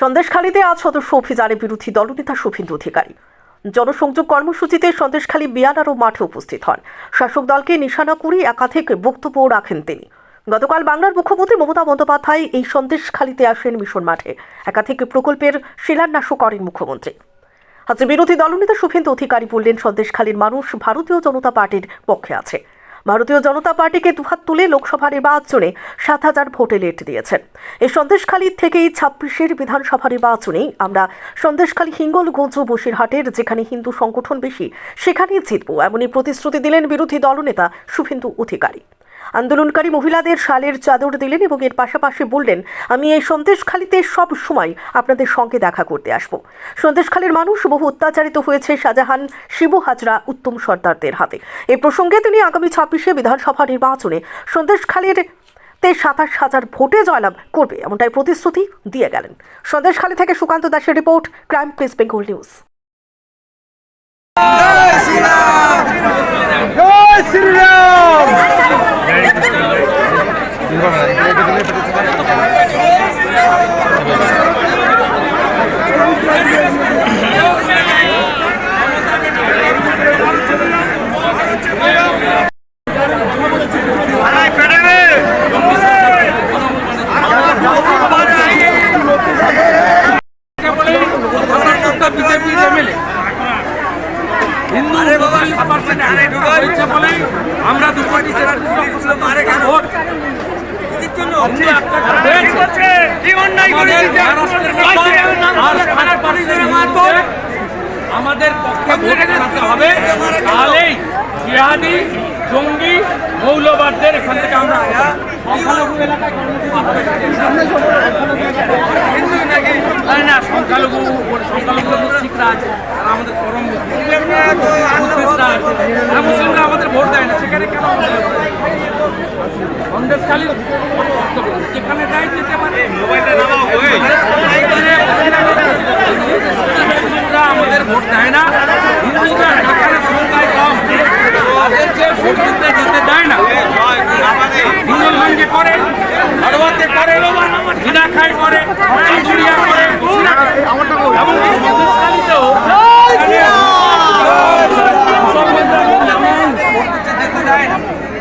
সন্দেশখালীতে আজ সদস্য অভিযানে বিরোধী দলনেতা শুভেন্দু অধিকারী। জনসংযোগ কর্মসূচিতে সন্দেশখালী বিয়ানারও মাঠে উপস্থিত হন। শাসক দলকে নিশানা করে একাধিক বক্তব্য রাখেন তিনি। গতকাল বাংলার মুখ্যমন্ত্রী মমতা বন্দ্যোপাধ্যায় এই সন্দেশখালীতে আসেন মিশন মাঠে। একাধিক প্রকল্পের শিলান্যাসও করেন মুখ্যমন্ত্রী। আজ বিরোধী দলনেতা শুভেন্দু অধিকারী বললেন, সন্দেশখালীর মানুষ ভারতীয় জনতা পার্টির পক্ষে আছে। ভারতীয় জনতা পার্টিকে দুহাত তুলে লোকসভা নির্বাচনে সাত হাজার ভোটে লেট দিয়েছেন। এই সন্দেশখালী থেকেই ছাব্বিশের বিধানসভা নির্বাচনে আমরা সন্দেশখালী হিঙ্গলগঞ্জ বসিরহাটের যেখানে হিন্দু সংগঠন বেশি, সেখানেই জিতব, এমনই প্রতিশ্রুতি দিলেন বিরোধী দলনেতা শুভেন্দু অধিকারী। আন্দোলনকারী মহিলাদের শালের চাদর দিলেন এবং এর পাশাপাশি বললেন, আমি এই সন্দেশখালীতে সব সময় আপনাদের সঙ্গে দেখা করতে আসব। সন্দেশখালীর মানুষ বহু অত্যাচারিত হয়েছে শাহজাহান, শিবু হাজরা, উত্তম সর্দারদের হাতে। এই প্রসঙ্গে তিনি আগামী ছাব্বিশে বিধানসভা নির্বাচনে সন্দেশখালীর তে সাতাশ হাজার ভোটে জয়লাভ করবে এমনটাই প্রতিশ্রুতি দিয়ে গেলেন। সন্দেশখালী থেকে সুকান্ত দাসের report, crime press Bengal news. আমরা দু কোটি ভোট হিন্দু একটা হয়েছে। আমাদের পক্ষে ভোট করাতে হবে। তাহলেই জিহাদি জঙ্গি মৌলবাদদের এখান থেকে আমরা সংখ্যালঘু হিন্দু নাকি? না না সংখ্যালঘু সংখ্যালঘু মুসলিমরা আছে তারা আমাদের পরম মুসলিমরা মুসলিমরা আমাদের ভোট দেয় না সেখানে কেন সন্দেশখালী যেখানে দেয় যেতে পারে মোবাইলটা নামাও হিন্দুরা আমাদের ভোট দেয় না। হিন্দুরা যেখানে সংখ্যায় না। হিন্দুগঞ্জে করে করে হিনাখাই করে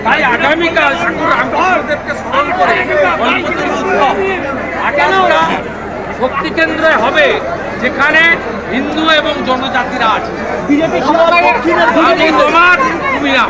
তাই আগামীকাল ঠাকুর রামকৃষ্ণদেবকে স্মরণ করে শক্তি কেন্দ্রে হবে যেখানে হিন্দু এবং জনজাতিরা আছে। তোমার তুমি না